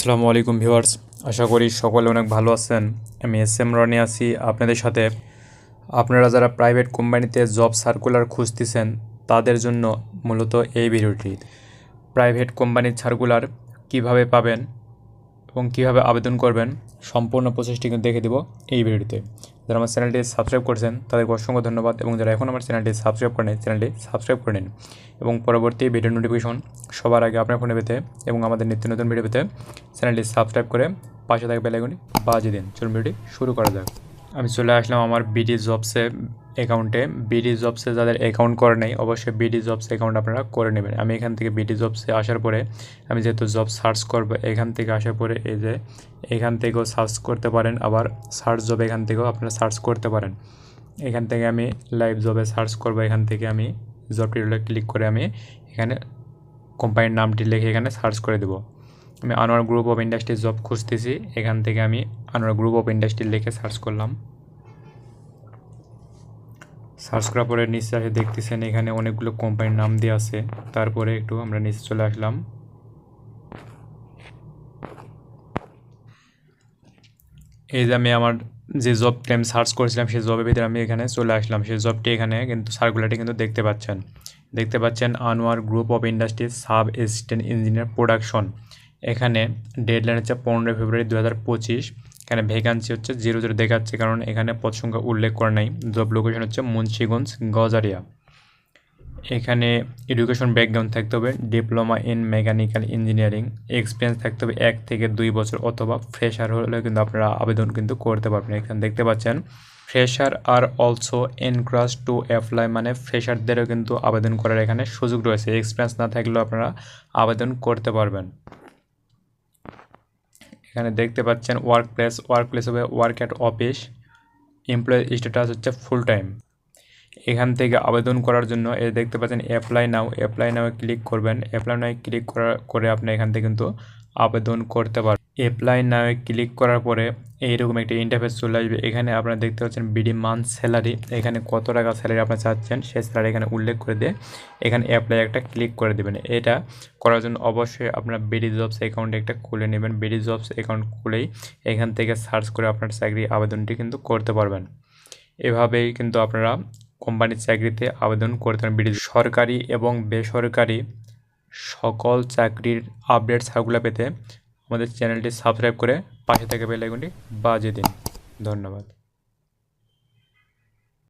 আসসালামু আলাইকুম ভিউয়ার্স, আশা করি সকলে অনেক ভালো আছেন। আমি এস এম রনি আছি আপনাদের সাথে। আপনারা যারা প্রাইভেট কোম্পানিতে জব সার্কুলার খুঁজতেছেন, তাদের জন্য মূলত এই ভিডিওটি। প্রাইভেট কোম্পানির সার্কুলার কীভাবে পাবেন এবং কীভাবে আবেদন করবেন, সম্পূর্ণ প্রসেসটি কিন্তু দেখে দেব এই ভিডিওতে যারা আমার চ্যানেলটি সাবস্ক্রাইব করেছেন, তাদেরকে অসংখ্য ধন্যবাদ এবং যারা এখন আমার চ্যানেলটি সাবস্ক্রাইব করেন চ্যানেলটি সাবস্ক্রাইব করে নিন। এবং পরবর্তী ভিডিও নোটিফিকেশন সবার আগে আপনার ফোনে পেতে এবং আমাদের নিত্য নতুন ভিডিও পেতে চ্যানেলটি সাবস্ক্রাইব করে পাশে থাকা বেলাগুনি বাজিয়ে দিন। চলুন ভিডিওটি শুরু করা যাক। আমি চলে আসলাম আমার বিডি জবসে অ্যাকাউন্টে বিডি জবসে যাদের অ্যাকাউন্ট করে নেই, অবশ্যই বিডি জবস অ্যাকাউন্ট আপনারা করে নেবেন। আমি এখান থেকে বিডি জবসে আসার পরে, আমি যেহেতু জব সার্চ করব, এখান থেকে আসার পরে এই যে এখান থেকেও সার্চ করতে পারেন, আবার সার্চ জব এখান থেকেও আপনারা সার্চ করতে পারেন। এখান থেকে আমি লাইভ জবে সার্চ করব, এখান থেকে আমি জব টিউটোরিয়ালে ক্লিক করে আমি এখানে কোম্পানির নামটি লিখে এখানে সার্চ করে দেবো। আমি Anwar group of industry job খুঁজতেছি। এখান থেকে আমি আনোয়ার গ্রুপ অফ ইন্ডাস্ট্রি লিখে সার্চ করলাম। সার্চ করার পরে নিচে আসে, দেখতেছেন এখানে অনেকগুলো কোম্পানির নাম দিয়ে আছে। তারপরে একটু আমরা নিচে চলে আসলাম। এই যে আমি আমার যে জবটি আমি সার্চ করেছিলাম, সেই জবের ভিতরে আমি এখানে চলে আসলাম। সেই জবটি এখানে কিন্তু সার্কুলারটি কিন্তু দেখতে পাচ্ছেন। দেখতে পাচ্ছেন Anwar group of industry sub assistant engineer production এখানে ডেডলাইন হচ্ছে পনেরোই ফেব্রুয়ারি দু হাজার পঁচিশ। এখানে ভ্যাকান্সি হচ্ছে জিরো জিরো দেখাচ্ছে কারণ এখানে পদ সংখ্যা উল্লেখ করা নাই। জব লোকেশন হচ্ছে মুন্সিগঞ্জ, গজারিয়া। এখানে এডুকেশন ব্যাকগ্রাউন্ড থাকতে হবে diploma in mechanical engineering experience থাকতে হবে এক থেকে দুই বছর অথবা ফ্রেশার হলে কিন্তু আপনারা আবেদন কিন্তু করতে পারবেন। এখানে দেখতে পাচ্ছেন fresher are also encouraged to apply মানে ফ্রেশারদেরও কিন্তু আবেদন করার এখানে সুযোগ রয়েছে। এক্সপিরিয়েন্স না থাকলেও আপনারা আবেদন করতে পারবেন। এখানে দেখতে পাচ্ছেন ওয়ার্ক প্লেস ওয়ার্ক প্লেস হবে work at office employ status হচ্ছে ফুল টাইম এখান থেকে আবেদন করার জন্য এ দেখতে পাচ্ছেন apply now apply now click করবেন। অ্যাপ্লাই নাও ক্লিক করার করে আপনি এখান থেকে কিন্তু আবেদন করতে পারবেন। অ্যাপ্লাই নাও ক্লিক করার পরে এইরকম একটা ইন্টারফেস চলে আসবে। এখানে আপনারা দেখতে পাচ্ছেন বিডি মান্থ স্যালারি এখানে কত টাকা স্যালারি আপনার চাচ্ছেন, সেই স্যালারি এখানে উল্লেখ করে দিয়ে এখানে অ্যাপ্লাই একটা ক্লিক করে দেবেন। এটা করার জন্য অবশ্যই আপনার বিডি জবস অ্যাকাউন্ট একটা খুলে নেবেন। বিডি জবস অ্যাকাউন্ট খুলেই এখান থেকে সার্চ করে আপনার চাকরি আবেদনটি কিন্তু করতে পারবেন। এভাবেই কিন্তু আপনারা কোম্পানির চাকরিতে আবেদন করতে পারেন বিডি সরকারি এবং বেসরকারি সকল চাকরির আপডেট সার্কুলার পেতে আমাদের চ্যানেলটি সাবস্ক্রাইব করে পাশে থেকে বেল আইকনটি বাজিয়ে দিন। ধন্যবাদ।